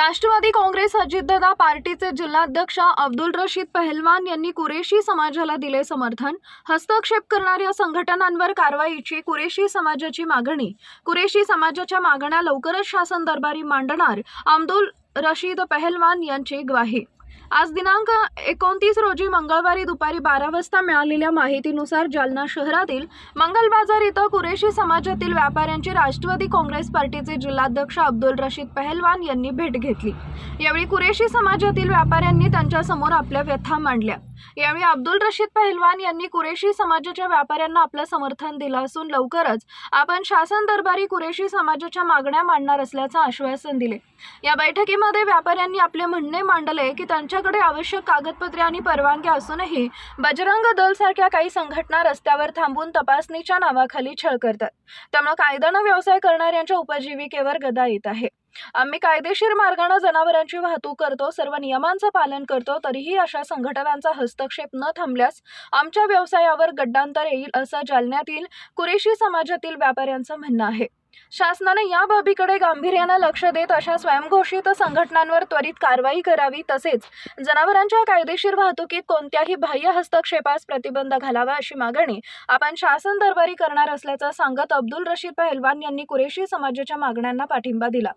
राष्ट्रवादी काँग्रेस अजितदादा पार्टीचे जिल्हाध्यक्ष अब्दुल रशीद पहलवान यांनी कुरेशी समाजाला दिले समर्थन. हस्तक्षेप करणाऱ्या संघटनांवर कारवाईची कुरेशी समाजाची मागणी. कुरेशी समाजाच्या मागण्या लवकरच शासन दरबारी मांडणार. अब्दुल रशीद पहलवान यांची ग्वाही. आज दिनांक एकोणतीस रोजी मंगळवारी दुपारी बारा वाजता मिळालेल्या माहितीनुसार जालना शहरातील मंगल बाजार इथं कुरेशी समाजातील व्यापाऱ्यांची राष्ट्रवादी काँग्रेस पार्टीचे जिल्हाध्यक्ष अब्दुल रशीद पहलवान यांनी भेट घेतली. यावेळी कुरेशी समाजातील व्यापाऱ्यांनी त्यांच्यासमोर आपल्या व्यथा मांडल्या. यावेळी अब्दुल रशीद पहलवान यांनी कुरेशी समाजाच्या व्यापाऱ्यांना आपलं समर्थन दिलं असून लवकरच आपण शासन दरबारी कुरेशी समाजाच्या मागण्या मांडणार असल्याचं आश्वासन दिले. या बैठकीमध्ये व्यापाऱ्यांनी आपले म्हणणे मांडले की त्यांच्याकडे आवश्यक कागदपत्रे आणि परवानग्या असूनही बजरंग दल सारख्या काही संघटना रस्त्यावर थांबून तपासणीच्या नावाखाली छळ करतात. त्यामुळे कायद्यानं व्यवसाय करणाऱ्यांच्या उपजीविकेवर गदा येत आहे. आम्ही कायदेशीर मार्गाने जनावरांची वाहतूक करतो सर्व नियमांचं पालन करतो तरीही अशा संघटनांचा हस्तक्षेप न थांबल्यास आमच्या व्यवसायावर गड्डांतर येईल असं जालन्यातील कुरेशी समाजातील व्यापाऱ्यांचं म्हणणं आहे. शासनाने या बाबीकडे गांभीर्यानं लक्ष देत अशा स्वयंघोषित संघटनांवर त्वरित कारवाई करावी तसेच जनावरांच्या कायदेशीर वाहतुकीत कोणत्याही बाह्य हस्तक्षेपास प्रतिबंध घालावा अशी मागणी आपण शासन दरबारी करणार असल्याचं सांगत अब्दुल रशीद पहलवान यांनी कुरेशी समाजाच्या मागण्यांना पाठिंबा दिला.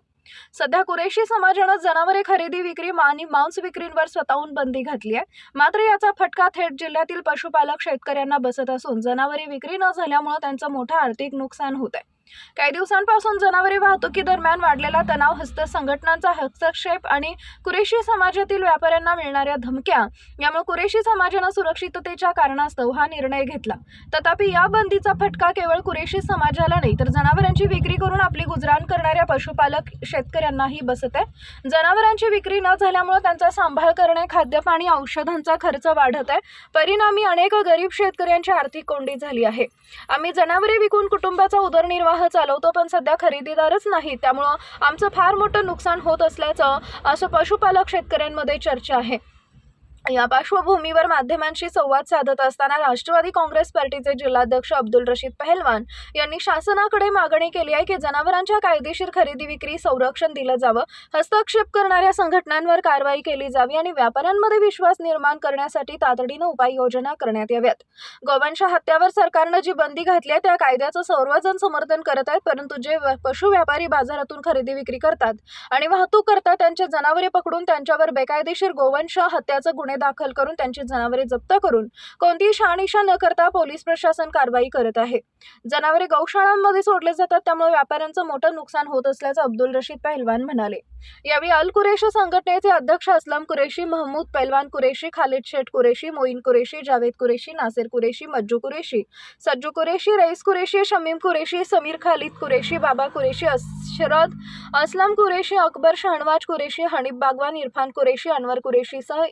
सध्या कुरेशी समाजानं जनावरे खरेदी विक्री आणि मांस विक्रींवर स्वतःहून बंदी घातली आहे. मात्र याचा फटका थेट जिल्ह्यातील पशुपालक शेतकऱ्यांना बसत असून जनावरे विक्री न झाल्यामुळे त्यांचं मोठं आर्थिक नुकसान होत आहे काही दिवसांपासून जनावरे वाहतुकीदरम्यान वाढलेला तणाव हस्त संघटनांचा हस्तक्षेप आणि कुरेशी समाजातील व्यापाऱ्यांना मिळणाऱ्या धमक्या यामुळे कुरेशी समाजानं सुरक्षिततेच्या कारणास्तव हा निर्णय घेतला. तथापि या बंदीचा फटका केवळ कुरेशी समाजाला नाही तर जनावरांची विक्री करून आपली गुजराण करणाऱ्या पशुपालक शेतकऱ्यांनाही बसत आहे. जनावरांची विक्री न झाल्यामुळे त्यांचा सांभाळ करणे खाद्यपाणी औषधांचा खर्च वाढत आहे. परिणामी अनेक गरीब शेतकऱ्यांची आर्थिक कोंडी झाली आहे. आम्ही जनावरे विकून कुटुंबाचा उदरनिर्वाह चालवतो पण सध्या खरेदीदारच नाही त्यामुळं आमचं फार मोठं नुकसान होत असल्याचं असं पशुपालक शेतकऱ्यांमध्ये चर्चा आहे. या पार्श्वभूमीवर माध्यमांशी संवाद साधत असताना राष्ट्रवादी काँग्रेस पार्टीचे जिल्हाध्यक्ष अब्दुल रशीद पहलवान यांनी शासनाकडे मागणी केली आहे की जनावरांच्या कायदेशीर खरेदी विक्री संरक्षण दिलं जावं हस्तक्षेप करणाऱ्या संघटनांवर कारवाई केली जावी आणि व्यापाऱ्यांमध्ये विश्वास निर्माण करण्यासाठी तातडीनं उपाययोजना करण्यात याव्यात. गोवंश हत्यावर सरकारनं जी बंदी घातली आहे त्या कायद्याचं सर्वजण समर्थन करत आहेत परंतु जे व- पशु व्यापारी बाजारातून खरेदी विक्री करतात आणि वाहतूक करतात त्यांचे जनावरे पकडून त्यांच्यावर बेकायदेशीर गोवंश हत्याचं गुन्हे गुन्हे दाखल करून त्यांची जनावरे जप्त करून कोणतीही शहानिशा न करता पोलीस प्रशासन कारवाई करत आहे. जनावरे गौशाळांमध्ये सोडले जातात त्यामुळे व्यापाऱ्यांचं मोठं नुकसान होत असल्याचं अब्दुल रशीद पहलवान म्हणाले. यावेळी अल कुरेशी संघटनेचे अध्यक्ष असलम कुरेशी महमूद पहलवान कुरेशी खालिद शेठ कुरेशी मोईन कुरेशी जावेद कुरेशी नासिर कुरेशी मज्जू कुरेशी सज्जू कुरेशी रईस कुरेशी शमीम कुरेशी समीर खालिद कुरेशी बाबा कुरेशी अशरद असलम कुरेशी अकबर शहनवाज कुरेशी हनीफ बागवान इरफान कुरेशी अनवर कुरेशीसह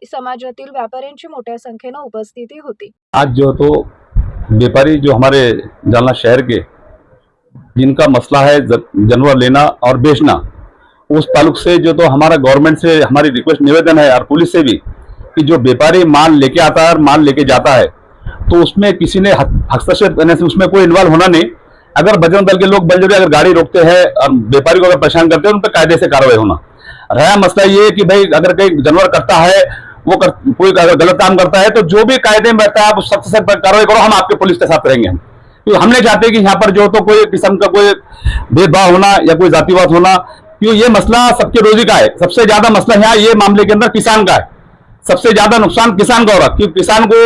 समाजातील व्यापाऱ्यांची मोठ्या संख्येनं उपस्थिती होती. आज जो तो व्यापारी जो हमारे जालना शहर के, जिनका मसला है जानवर लेना और बेचना, उस ताल्लुक से जो तो हमारा गवर्नमेंट से हमारी रिक्वेस्ट निवेदन है और पुलिस से भी, कि जो व्यापारी माल लेके आता है और माल लेके जाता है तो उसमें किसी ने हस्तक्षेप करने से उसमें कोई इन्वॉल्व होना नहीं। अगर बजरंग दल के लोग बलजोरी अगर गाड़ी रोकते हैं और व्यापारी को अगर परेशान करते हैं उन पर कायदे से कार्रवाई होना। रहा मसला ये है कि भाई अगर कोई जानवर करता है वो कर, कोई गलत काम करता है तो जो भी कायदे में है आप सख्त से कार्रवाई करो हम आपके पुलिस के साथ रहेंगे हम। क्योंकि हम नहीं चाहते कि यहाँ पर जो तो कोई किस्म का कोई भेदभाव होना या कोई जातिवाद होना क्यों ये मसला सबके रोजी का है। सबसे ज़्यादा मसला यहाँ ये मामले के अंदर किसान का है। सबसे ज़्यादा नुकसान किसान का हो रहा क्योंकि किसान को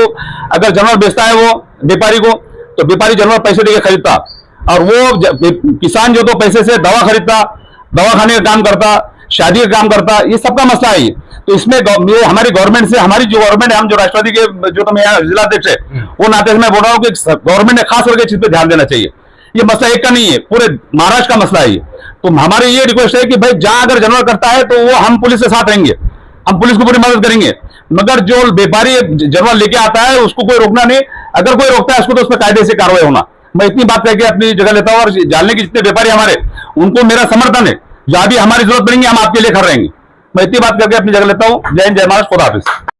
अगर जानवर बेचता है वो व्यापारी को तो व्यापारी जानवर पैसे देके खरीदता। और वो किसान जो तो पैसे से दवा खरीदता दवा खाने का काम करता शादी का काम करता ये सबका मसला है ये। तो इसमें ये हमारी गवर्नमेंट से हमारी जो गवर्नमेंट है हम जो राष्ट्रवादी के जो तो मैं यहाँ जिलाध्यक्ष है वो नाते से मैं बोल रहा हूँ कि गवर्नमेंट ने खास करके चीज़ पे ध्यान देना चाहिए। ये मसला एक का नहीं है पूरे महाराष्ट्र का मसला है ये। तो हमारी ये रिक्वेस्ट है कि भाई जहाँ अगर जानवर करता है तो वो हम पुलिस के साथ रहेंगे। हम पुलिस को पूरी मदद करेंगे। मगर जो व्यापारी जानवर लेके आता है उसको कोई रोकना नहीं। अगर कोई रोकता है उसको तो उस पर कायदे से कार्रवाई होना। मैं इतनी बात करके अपनी जगह लेता हूँ और जानने के जितने व्यापारी हमारे उनको मेरा समर्थन है। जहां भी हमारी जरूरत पड़ेगी हम आपके लिए खड़े रहेंगे। मैं इतनी बात करके अपनी जगह लेता हूँ। जय हिंद जय महाराष्ट्र खुदा हाफिज।